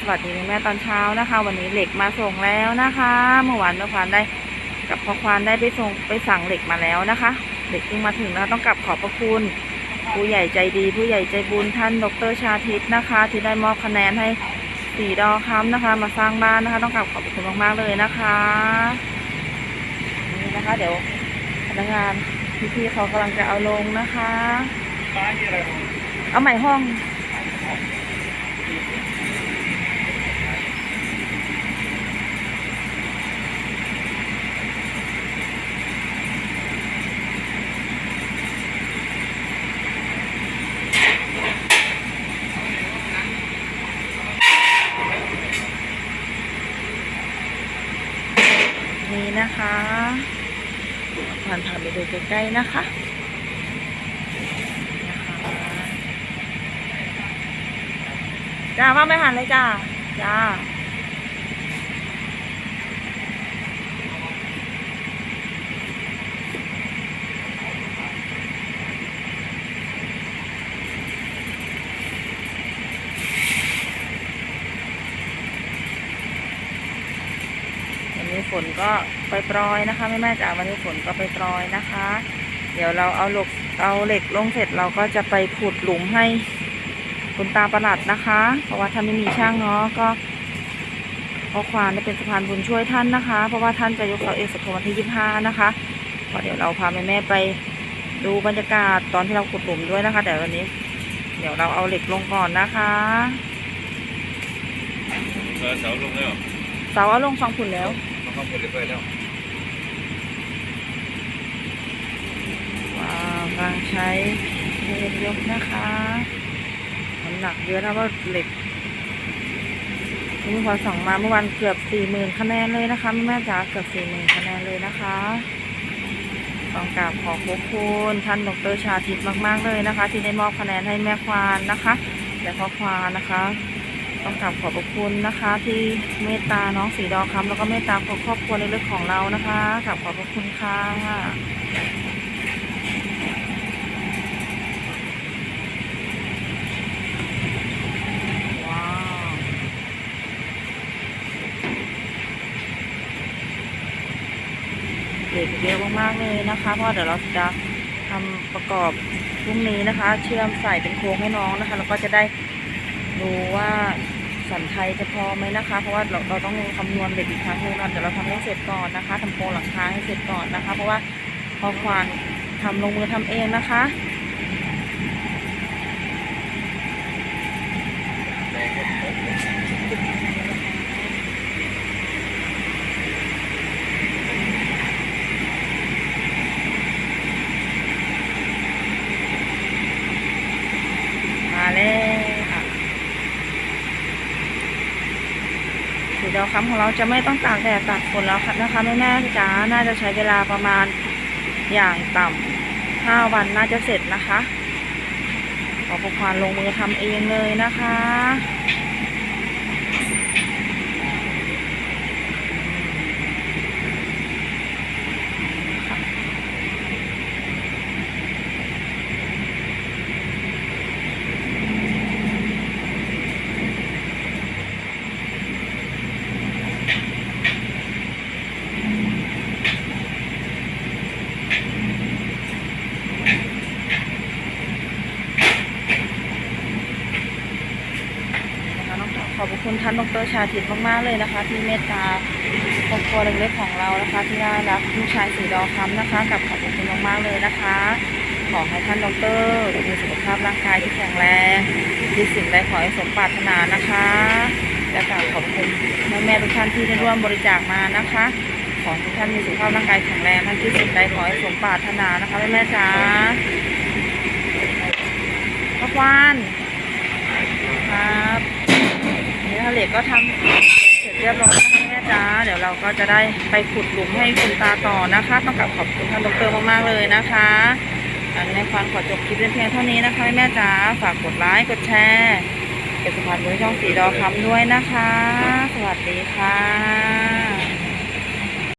สวัสดีแม่ตอนเช้านะคะ วันนี้เหล็กมาส่งแล้วนะคะ เมื่อวานเมื่อวานได้กับพ่อควานได้ไปส่งไปสั่งเหล็กมาแล้วนะคะเหล็กเพิ่งมาถึงนะคะต้องกลับขอบพระคุณ ผู้ใหญ่ใจดี ผู้ใหญ่ใจบุญท่านดรชาทิตนะคะ ที่ได้มอบคะแนนให้สีดอค้ำนะคะ มาสร้างบ้านนะคะ ต้องกลับขอบพระคุณมากๆเลยนะคะนี่นะคะ เดี๋ยวพนักงานพี่ๆเขากำลังจะเอาลงนะคะเอาใหม่ห้อง นะคะผ่านผ่านไปดูใกล้ๆนะคะจ้าว่าไม่หันเลยจ้า จ้า ฝนก็ไปปรอยๆนะคะแม่แม่ๆจ๋าวันนี้ฝนก็ไปปรอยๆนะคะ เดี๋ยวเราเอาเหล็กเอาเหล็กลงเสร็จเราก็จะไปขุดหลุมให้คุณตาประหลัดนะคะ เพราะว่าถ้าไม่มีช่างเนาะก็เพราะควานได้เป็นสะพานบุญช่วยท่านนะคะ เพราะว่าท่านจะยกเสาเอกสกวันที่ยี่ห้านะคะก็เดี๋ยวเราพาแม่แม่ๆไปดูบรรยากาศตอนที่เราขุดหลุมด้วยนะคะ แต่วันนี้ เดี๋ยวเราเอาเหล็กลงก่อนนะคะเออเสาลงแล้วเสาเอาลงสองผุนแล้วเขาเข้าไปเรียบร้อยแล้วว้าวกำลังใช้เครนยกนะคะน้ำหนักเยอะนะว่าเหล็กนี่พอส่องมาเมื่อวันเกือบสี่หมื่นคะแนนเลยนะคะแม่จ๋าเกือบสี่หมื่นคะแนนเลยนะคะต้องกราบขอบพระคุณท่านดรชาทิตมาก ๆ เลยนะคะ ที่ได้มอบคะแนนให้แม่ควานนะคะและพ่อควานนะคะ ต้องกราบขอบพระคุณนะคะ ที่เมตตาน้องสีดอคำแล้วก็เมตตาครอบครัวเล็กๆของเรานะคะกราบขอบพระคุณค่ะเด็กเยอะมากๆเลยนะคะ เพราะเดี๋ยวเราจะทำประกอบพรุ่งนี้นะคะ เชื่อมใส่เป็นโครงให้น้องนะคะ แล้วก็จะได้ ดูว่าสันไทยจะพอไหมนะคะ เพราะว่าเราเราต้องคำนวณเด็กอีกครั้งหนึงนะเดี๋ยวเราทำให้เสร็จก่อนนะคะทำโครงหลังคาให้เสร็จก่อนนะคะ เพราะว่าพอควานทำลงมือทำเองนะคะมาแล้วค่ะ สีดาวค้ำของเราจะไม่ต้องตากแดดตากฝนแล้วค่ะนะคะแม่แม่จ๋าน่าจะใช้เวลาประมาณอย่างต่ำห้าวันน่าจะเสร็จนะคะขอประควานลงมือทำเองเลยนะคะ ขอบคุณท่านดรชาทิตมากๆเลยนะคะ ที่เมตตาครอบครัวเล็กๆของเรานะคะ ที่น่ารักลูกชายสีดอคำนะคะ กับขอบคุณมากๆเลยนะคะ ขอให้ท่านดรมีสุขภาพร่างกายที่แข็งแรงที่สิ่งใดขอให้สมปรารถนานะคะและกราบขอบคุณแม่แม่ๆทุกท่านที่ได้ร่วมบริจาคมานะคะขอทุกท่านมีสุขภาพร่างกายแข็งแรงท่านที่สิ่งใดขอให้สมปรารถนานะคะแม่แม่ๆจ๋าพระควานครับ ทะเลก็ทำเสร็จเรียบร้อยนะคะแม่จ้าเดี๋ยวเราก็จะได้ไปขุดหลุมให้คุณตาต่อนะคะ ต้องกลับขอบคุณท่านดรมากๆเลยนะคะในความขอจบคลิปเพียงเท่านี้นะคะแม่จ๋าฝากกดไลค์กดแชร์เป็นสะพานบุญช่องสีดอคำด้วยนะคะ สวัสดีค่ะ